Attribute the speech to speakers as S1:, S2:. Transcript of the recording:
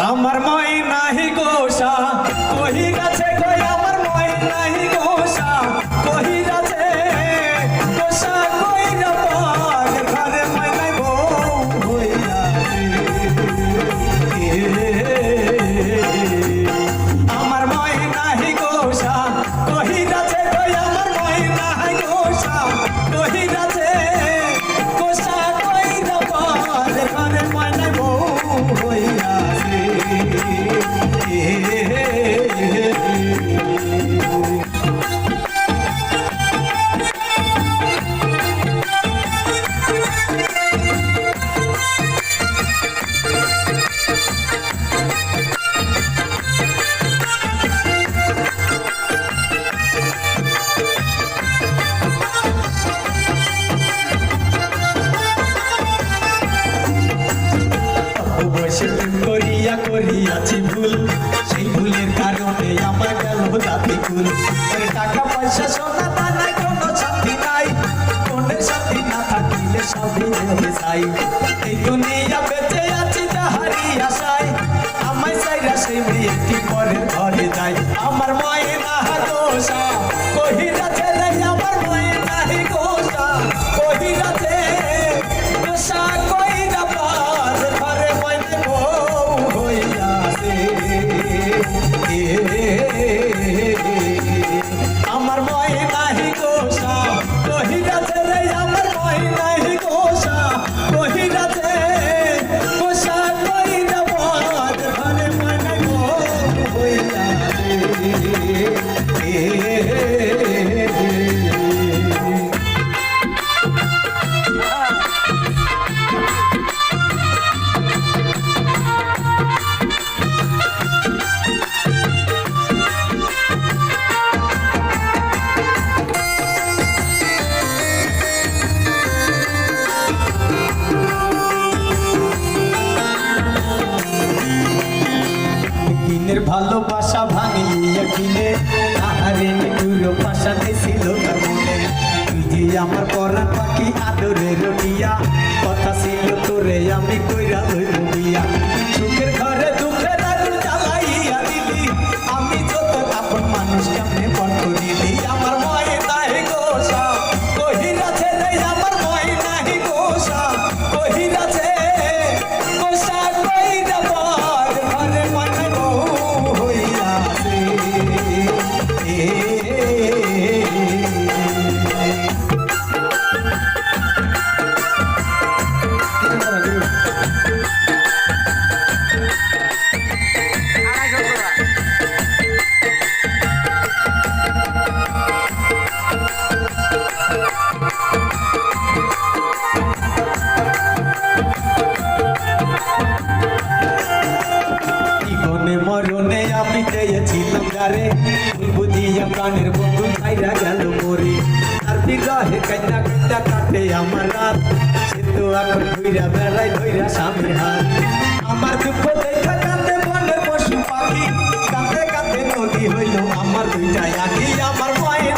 S1: আমার মাই নাহি গোসা কহি গেছে করিয়া করিয়াছি ভুল কোনো সাথী না থাকিলে সবই এই দুনিয়া বেঁচে দিনের ভালোবাসা ভাঙিয়ে কিনে আহারে নিটুর পাশা ছিল তার মনে। তুই আমার পরা পাখি আদরে রটিয়া কথা ছিল তোরে, আমি কইরা লইব বিয়া। সুখের যারে বুঝিয়া প্রাণের বন্ধু খাইরা গেল মরে। কাটে আমার রাত। সে তো এখন ঘুইরা বেড়াই স্বামীর হাত। আমার দুঃখ দেখা কাঁদে পশু পাখি। কাঁদে কাঁদে নদী হইল আমার আমার মায়ের